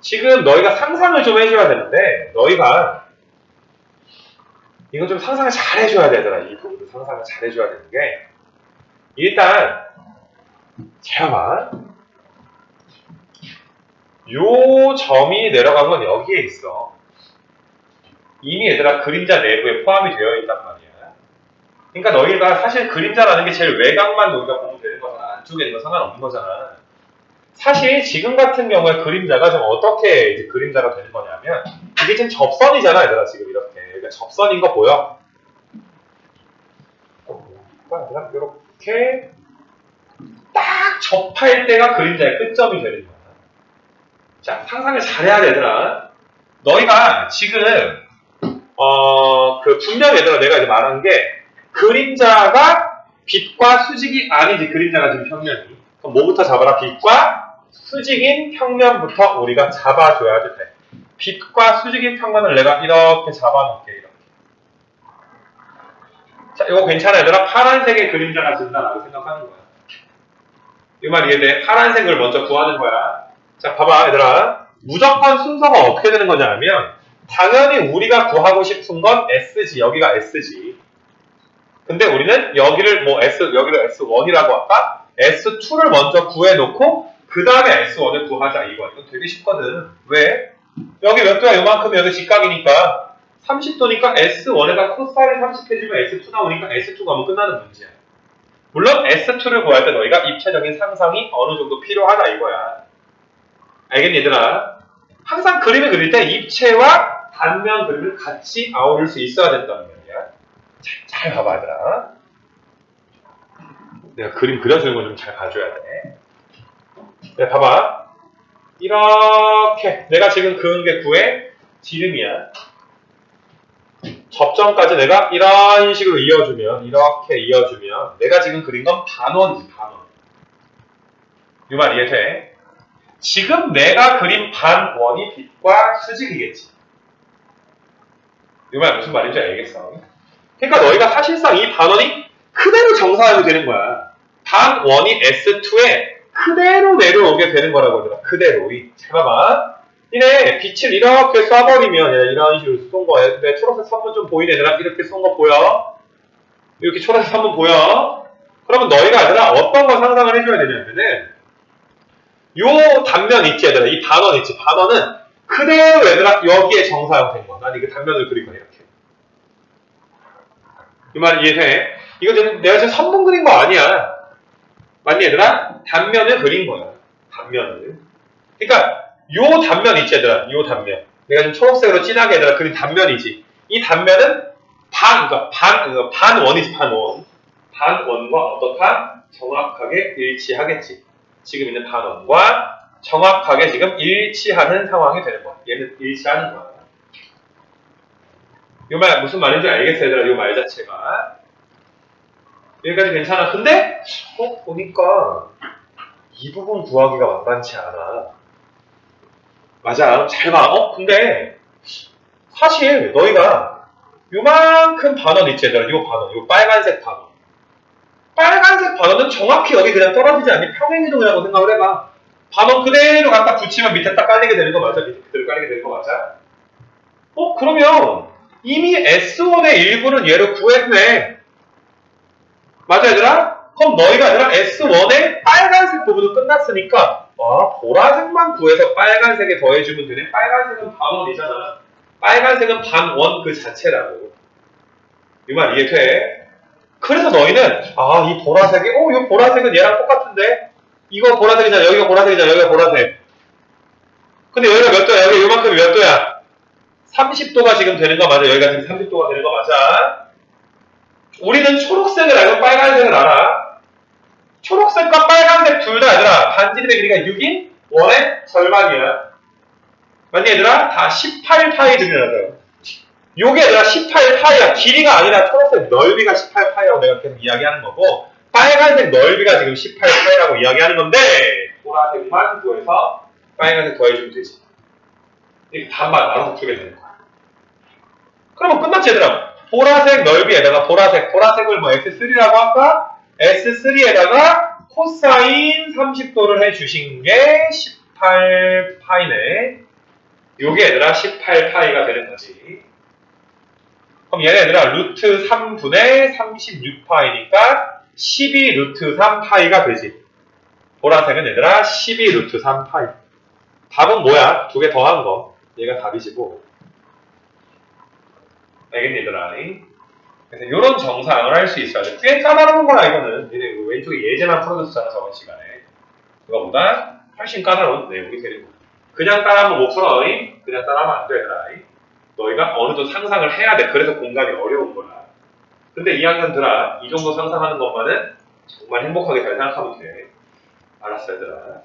지금 너희가 상상을 좀 해줘야 되는데 너희가 이건 좀 상상을 잘 해줘야 되더라. 이 부분도 상상을 잘 해줘야 되는 게 일단 잘 봐. 요 점이 내려간 건 여기에 있어. 이미 얘들아 그림자 내부에 포함이 되어 있단 말이야. 그러니까 너희가 사실 그림자라는 게 제일 외곽만 우리가 보면 되는 거잖아. 안쪽에 있는 건 상관없는 거잖아. 사실 지금 같은 경우에 그림자가 좀 어떻게 이제 그림자가 되는 거냐면 이게 지금 접선이잖아 얘들아 지금 이렇게 그러니까 접선인 거 보여? 얘들아 이렇게 딱 접할 때가 그림자의 끝점이 되는 거야. 자 상상을 잘해야 되더라. 너희가 지금 어, 그 분명 얘들아 내가 이제 말한 게 그림자가 빛과 수직이 아니지 그림자가 지금 평면이 그럼 뭐부터 잡아라? 빛과 수직인 평면부터 우리가 잡아줘야 돼. 빛과 수직인 평면을 내가 이렇게 잡아놓게 이렇게. 자 이거 괜찮아 얘들아? 파란색의 그림자가 진다라고 생각하는 거야. 이 말 이해돼? 파란색을 먼저 구하는 거야. 자 봐봐 얘들아. 무조건 순서가 어떻게 되는 거냐면 당연히 우리가 구하고 싶은 건 S지 여기가 S지. 근데 우리는 여기를 뭐 S 여기를 S1이라고 할까? S2를 먼저 구해놓고 그 다음에 S1을 구하자 이거 이거 되게 쉽거든. 왜? 여기 몇 도야? 요만큼 여기 직각이니까. 30도니까 S1에다 코사인 30 해주면 S2 나오니까 S2 가면 끝나는 문제야. 물론 S2를 구할 때 너희가 입체적인 상상이 어느 정도 필요하다 이거야. 알겠니 얘들아? 항상 그림을 그릴 때 입체와 단면 그림을 같이 아우를 수 있어야 된다는 말이야. 잘, 잘 봐봐 얘들아 내가 그림 그려주는 거좀잘 봐줘야 돼. 네, 봐봐. 이렇게 내가 지금 그은 게 구의 지름이야. 접점까지 내가 이런 식으로 이어주면 이렇게 이어주면 내가 지금 그린 건 반원이지 반원. 이 말 이해 돼? 지금 내가 그린 반원이 빛과 수직이겠지. 이 말 무슨 말인지 알겠어? 그러니까 너희가 사실상 이 반원이 그대로 정사하면 되는 거야. 반원이 S2에 그대로 내려오게 되는 거라고 하더라. 그대로. 이, 잘 봐봐. 이네 빛을 이렇게 쏴버리면 얘 이런 식으로 쏜 거야. 근데 초록색 선분 좀 보이네. 얘들아 이렇게 쏜 거 보여? 이렇게 초록색 선분 보여? 그러면 너희가 얘들아 어떤 거 상상을 해줘야 되냐면은 요 단면 있지 얘들아. 이 반원 있지. 반원은 그대로 얘들아 여기에 정사형된 거야. 난 이거 단면을 그릴 거야. 이렇게. 이 말 이해돼? 이거 내가 지금 선분 그린 거 아니야. 맞니 얘들아? 단면을 그린 거야. 단면을. 그러니까 요 단면 있지 얘들아. 요 단면. 내가 지금 초록색으로 진하게 얘들아 그린 단면이지. 이 단면은 반, 그러니까 반, 그러니까 반원이지 반원. 반원과 어떻다? 정확하게 일치하겠지. 지금 있는 반원과 정확하게 지금 일치하는 상황이 되는 거야. 얘는 일치하는 거야. 이말 무슨 말인지 알겠어 얘들아 이말 자체가 여기까지 괜찮아. 근데 어 보니까 이 부분 구하기가 만만치 않아. 맞아. 잘 봐. 어 근데 사실 너희가 요만큼 반원 있지 얘들아. 요 반원. 요 빨간색 반원. 빨간색 반원은 정확히 여기 그냥 떨어지지 않니? 평행이동이라고 생각을 해봐. 반원 그대로 갖다 붙이면 밑에 딱 깔리게 되는 거 맞아? 밑에 그대로 깔리게 되는 거 맞아? 어 그러면 이미 S1의 일부는 얘를 구했네. 맞아, 얘들아? 그럼 너희가 아니라 S1의 빨간색 부분은 끝났으니까, 아, 보라색만 구해서 빨간색에 더해주면 되네. 빨간색은 반원이잖아. 빨간색은 반원 그 자체라고. 이 말 이해돼? 그래서 너희는, 아, 이 보라색이, 어, 이 보라색은 얘랑 똑같은데? 이거 보라색이잖아. 여기가 보라색이잖아. 여기가 보라색. 근데 여기가 몇 도야? 여기 요만큼이 몇 도야? 30도가 지금 되는 거 맞아? 여기가 지금 30도가 되는 거 맞아? 우리는 초록색을 알고 빨간색을 알아. 초록색과 빨간색 둘 다 얘들아 반지름의 길이가 6인 1의 절반이야. 맞니 얘들아? 다 18파이 등이라서. 요게 얘들아 18파이야. 길이가 아니라 초록색 넓이가 18파이라고 내가 계속 이야기하는 거고 빨간색 넓이가 지금 18파이라고 이야기하는 건데 보라색만 구해서 빨간색 더해주면 되지. 이렇게 반반 나눠서 풀게 되는 거야. 그러면 끝났지 얘들아. 보라색 넓이에다가 보라색, 보라색을 뭐 S3라고 할까? S3에다가 코사인 30도를 해주신 게 18파이네. 요게 얘들아 18파이가 되는 거지. 그럼 얘네 얘들아 루트 3분의 36파이니까 12 루트 3파이가 되지. 보라색은 얘들아 12 루트 3파이. 답은 뭐야? 두 개 더한 거. 얘가 답이지고. 알겠니 얘들아? 그래서 이런 정상을 할 수 있어야 돼. 꽤 까다로운 거야 이거는. 얘네 왼쪽에 예제만 풀어줬잖아 저번 시간에. 그거보다 훨씬 까다로운 내용이 되는 거야. 그냥 따라하면 못 풀어. 잉? 그냥 따라하면 안 되더라. 잉? 너희가 어느 정도 상상을 해야 돼. 그래서 공간이 어려운 거야. 근데 2학년들아, 이 정도 상상하는 것만은 정말 행복하게 잘 생각하면 돼. 알았어, 얘들아.